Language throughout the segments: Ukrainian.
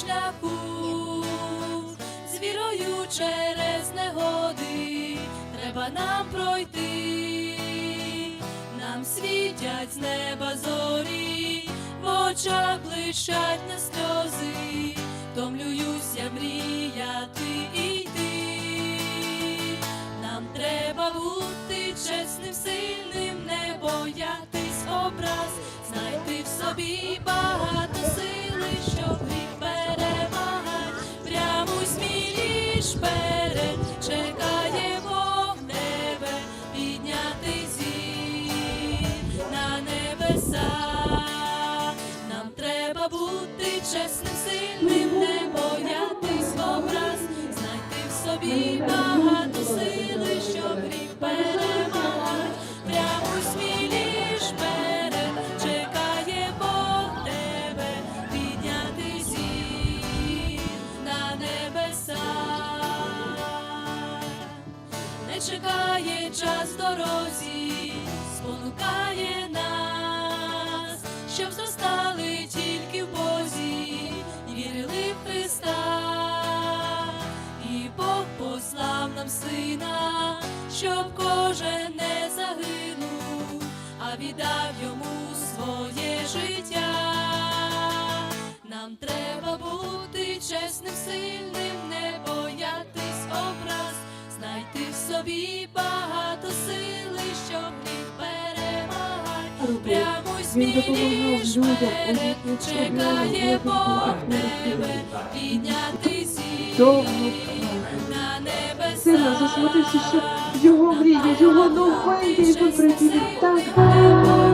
шляху, з вірою через негоди треба нам пройти, нам світять з неба зорі, в очах блищать на сльози, втомлююся мріяти і йти. Нам треба бути чесним, сильним, не боятись образ, знайти в собі багато небеса. Нам треба бути чесним, сильним, не боятись образ, знайти в собі багато сили, щоб гріх перемагать, прямо сміліш вперед, чекає Бог тебе, підняти зір на небеса. Не чекає час дорозі, спонукає чесним, сильним, не боятись образ, знайти в собі багато сили, щоб гріх перемагать. Прямо у їхніх чекає Бог тебе, підняти Довго зір плакав. на небеса. Сильно засмутився, що його мрії, його новенький прийти так.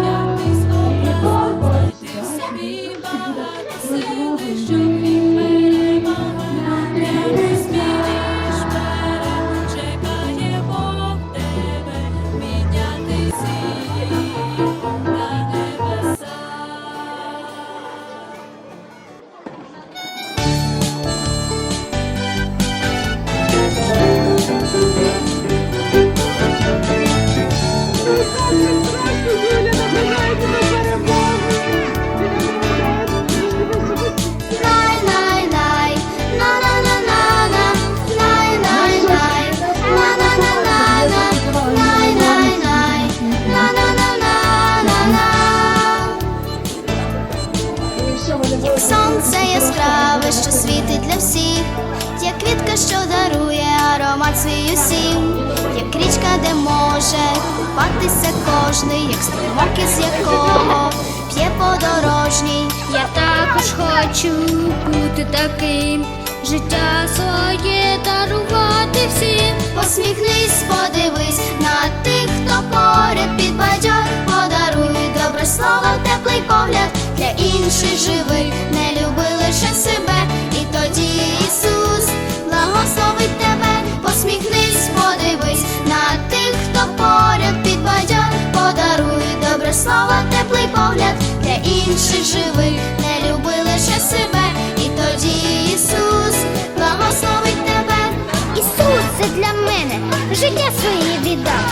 Що дарує аромат свій усім, як річка, де може купатися кожний, як струмок, із якого п'є подорожній. Я також хочу бути таким, життя своє дарувати всім. Посміхнись, подивись на тих, хто поряд підбадьор, подаруй добре слово, теплий погляд для інших живий, інших живих, не люби лише себе, і тоді Ісус благословить тебе. Ісус це для мене життя своє віддав,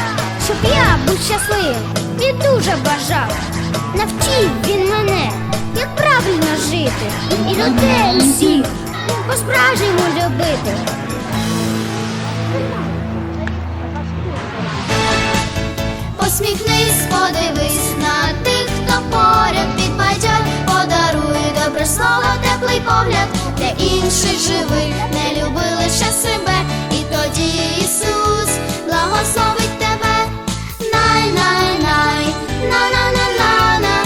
щоб я був щасливим і дуже бажав. Навчив він мене, як правильно жити, і людей усіх погляд для інших живий, не люби лише себе, і тоді Ісус благословить тебе. Най, най, най, на на на на на,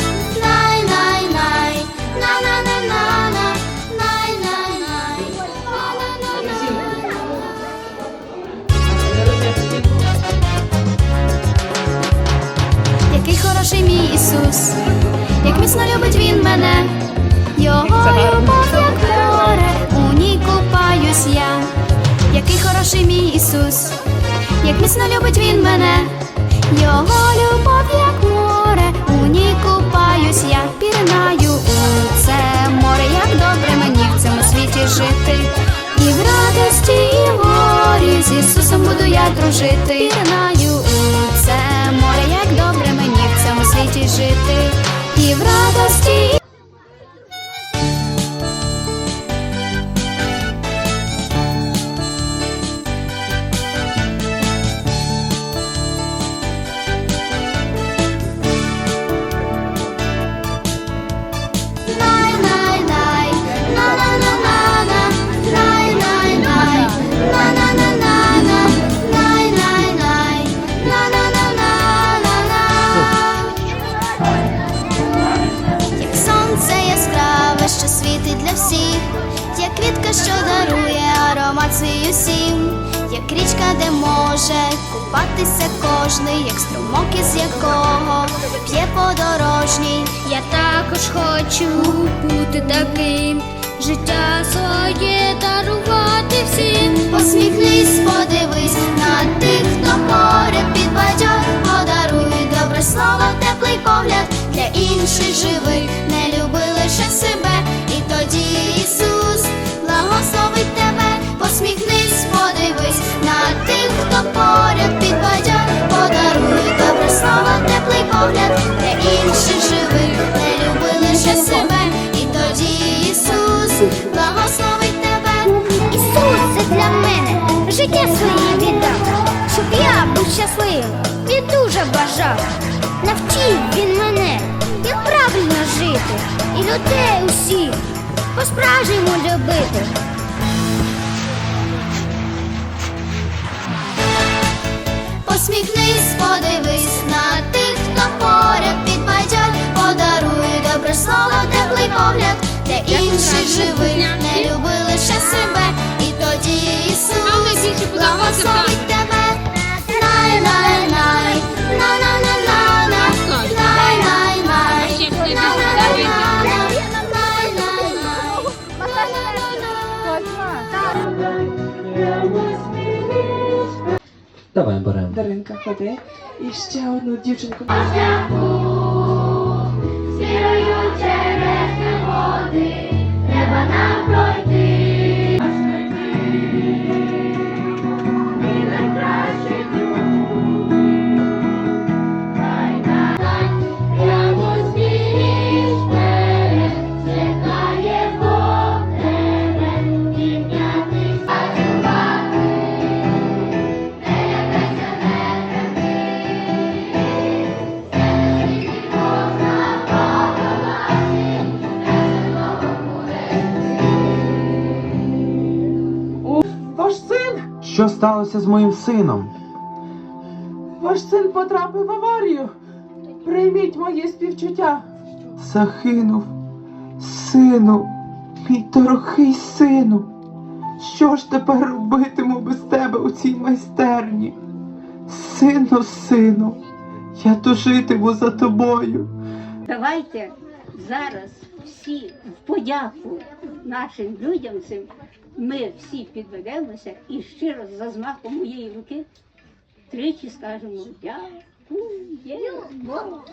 най, най, най, на на на на на, най, най, най, на на на на. Який хороший мій Ісус, як міцно любить Він мене, Його любов, купаюсь я. Який хороший мій Ісус, як міцно любить Він мене, Його любов, як море, у ній купаюсь я, пірнаю у це море, як добре мені в цьому світі жити. І в радості, і в горі з Ісусом буду я дружити. Пірнаю у це море, як добре мені в цьому світі жити. всіх, як квітка, що дарує аромат свій усім, як річка, де може купатися кожний, як струмок, із якого п'є подорожній. Я також хочу бути таким, життя своє дарувати всім. Посміхнись, подивись на тих, хто поряд підбадьор, подаруй добре слово, теплий погляд для інших живих. Життя своє віддав, щоб я був щасливим, він дуже бажав. Навчив він мене, як правильно жити, і людей усіх по-справжньому любити. Посміхнись, подивись на тих, хто поряд підбадьор, подаруй добре слово, теплий погляд для інших живих, не люби лише себе, Mam nadzieję, że podoba się Wam. Dawałem barankę. do rynka wody. I ściągnął dziewczynkę. Що сталося з моїм сином? Ваш син потрапив в аварію. Прийміть моє співчуття. Загинув. Сину, мій дорогий сину. Що ж тепер робитиму без тебе у цій майстерні? Сину, сину, я тужитиму за тобою. Давайте зараз всі в подяку нашим людям цим ми всі підведемося і щиро за знаком моєї руки тричі скажемо дякуємо. Дякуємо!